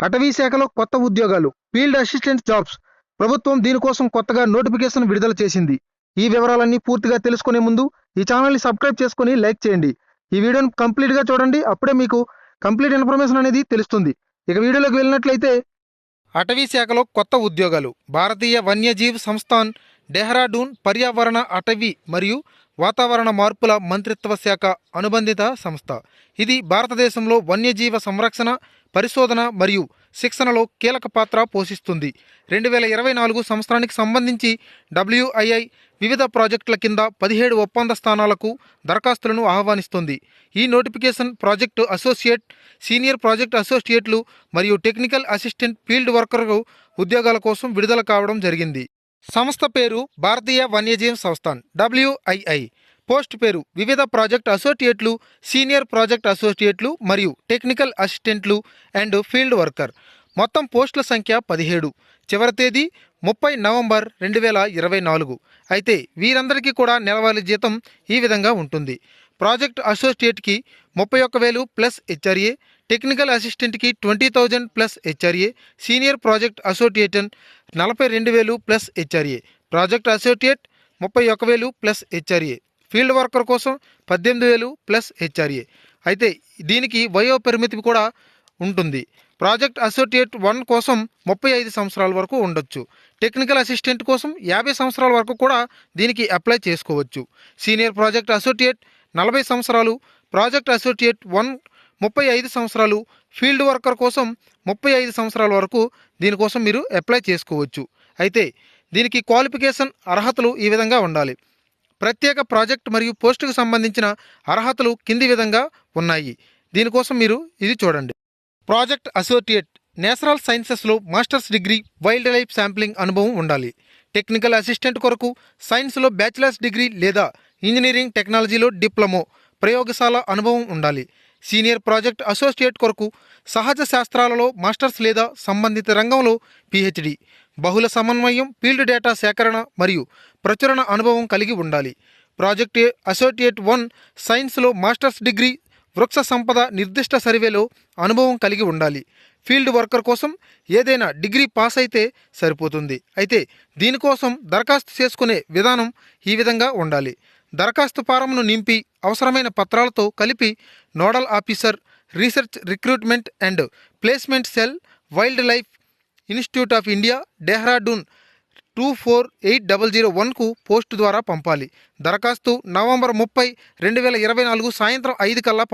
అటవీ శాఖలో కొత్త ఉద్యోగాలు ఫీల్డ్ అసిస్టెంట్ జాబ్స్. ప్రభుత్వం దీనికోసం కొత్తగా నోటిఫికేషన్ విడుదల చేసింది. ఈ వివరాలన్నీ పూర్తిగా తెలుసుకునే ముందు ఈ ఛానల్ని సబ్స్క్రైబ్ చేసుకుని లైక్ చేయండి. ఈ వీడియోని కంప్లీట్గా చూడండి. అప్పుడే మీకు కంప్లీట్ ఇన్ఫర్మేషన్ అనేది తెలుస్తుంది. ఇక వీడియోలోకి వెళ్ళినట్లయితే అటవీ శాఖలో కొత్త ఉద్యోగాలు. భారతీయ వన్యజీవ్ సంస్థాన్ డెహ్రాడూన్ పర్యావరణ అటవీ మరియు వాతావరణ మార్పుల మంత్రిత్వ శాఖ అనుబంధిత సంస్థ. ఇది భారతదేశంలో వన్యజీవ సంరక్షణ పరిశోధన మరియు శిక్షణలో కీలక పాత్ర పోషిస్తుంది. రెండు వేల ఇరవై నాలుగు సంవత్సరానికి సంబంధించి డబ్ల్యూఐఐ వివిధ ప్రాజెక్టుల కింద పదిహేడు ఒప్పంద స్థానాలకు దరఖాస్తులను ఆహ్వానిస్తుంది. ఈ notification project associate senior project అసోసియేట్లు మరియు టెక్నికల్ అసిస్టెంట్ ఫీల్డ్ వర్కర్ ఉద్యోగాల కోసం విడుదల కావడం జరిగింది. సంస్థ పేరు భారతీయ వన్యజీవి సంస్థాన్ డబ్ల్యూఐఐ పోస్ట్ పేరు వివిధ ప్రాజెక్ట్ అసోసియేట్లు సీనియర్ ప్రాజెక్ట్ అసోసియేట్లు మరియు టెక్నికల్ అసిస్టెంట్లు అండ్ ఫీల్డ్ వర్కర్. మొత్తం పోస్టుల సంఖ్య పదిహేడు. చివరి తేదీ ముప్పై నవంబర్ రెండు వేల ఇరవై నాలుగు. అయితే వీరందరికీ కూడా నెలవారీ జీతం ఈ విధంగా ఉంటుంది. ప్రాజెక్ట్ అసోసియేట్కి ముప్పై ఒక్క వేలు plus HRA technical అసిస్టెంట్కి twenty thousand plus HRA senior project associate నలభై రెండు వేలు ప్లస్ హెచ్ఆర్ఏ. ప్రాజెక్ట్ అసోసియేట్ ముప్పై ఒక వేలు ప్లస్ హెచ్ఆర్ఏ. ఫీల్డ్ వర్కర్ కోసం పద్దెనిమిది వేలు ప్లస్ హెచ్ఆర్ఏ. అయితే దీనికి వయో పరిమితి కూడా ఉంటుంది. ప్రాజెక్ట్ అసోసియేట్ వన్ కోసం ముప్పై ఐదు సంవత్సరాల వరకు ఉండొచ్చు. టెక్నికల్ అసిస్టెంట్ కోసం యాభై సంవత్సరాల వరకు కూడా దీనికి అప్లై చేసుకోవచ్చు. సీనియర్ ప్రాజెక్ట్ అసోసియేట్ నలభై సంవత్సరాలు. ప్రాజెక్ట్ అసోసియేట్ వన్ ముప్పై ఐదు సంవత్సరాలు ఫీల్డ్ వర్కర్ కోసం ముప్పై ఐదు సంవత్సరాల వరకు దీనికోసం మీరు అప్లై చేసుకోవచ్చు. అయితే దీనికి క్వాలిఫికేషన్ అర్హతలు ఈ విధంగా ఉండాలి. ప్రత్యేక ప్రాజెక్ట్ మరియు పోస్టుకు సంబంధించిన అర్హతలు కింది విధంగా ఉన్నాయి. దీనికోసం మీరు ఇది చూడండి. ప్రాజెక్ట్ అసోసియేట్ నేచురల్ సైన్సెస్లో masters degree wildlife sampling అనుభవం ఉండాలి. టెక్నికల్ అసిస్టెంట్ కొరకు సైన్స్లో బ్యాచిలర్స్ డిగ్రీ లేదా ఇంజనీరింగ్ టెక్నాలజీలో డిప్లొమో ప్రయోగశాల అనుభవం ఉండాలి. సీనియర్ ప్రాజెక్ట్ అసోసియేట్ కొరకు సహజ శాస్త్రాలలో మాస్టర్స్ లేదా సంబంధిత రంగంలో పిహెచ్డి బహుళ సమన్వయం ఫీల్డ్ డేటా సేకరణ మరియు ప్రచురణ అనుభవం కలిగి ఉండాలి. ప్రాజెక్ట్ అసోసియేట్ వన్ సైన్స్లో మాస్టర్స్ డిగ్రీ వృక్ష సంపద నిర్దిష్ట సర్వేలో అనుభవం కలిగి ఉండాలి. ఫీల్డ్ వర్కర్ కోసం ఏదైనా డిగ్రీ పాస్ అయితే సరిపోతుంది. అయితే దీనికోసం దరఖాస్తు చేసుకునే విధానం ఈ విధంగా ఉండాలి. దరఖాస్తు ఫారంను నింపి అవసరమైన పత్రాలతో కలిపి nodal officer research recruitment and placement cell wildlife institute of India Dehradun two four eight double zero వన్కు post ద్వారా పంపాలి. దరఖాస్తు నవంబర్ ముప్పై రెండు వేల ఇరవై నాలుగు సాయంత్రం ఐదు కల్లా పంప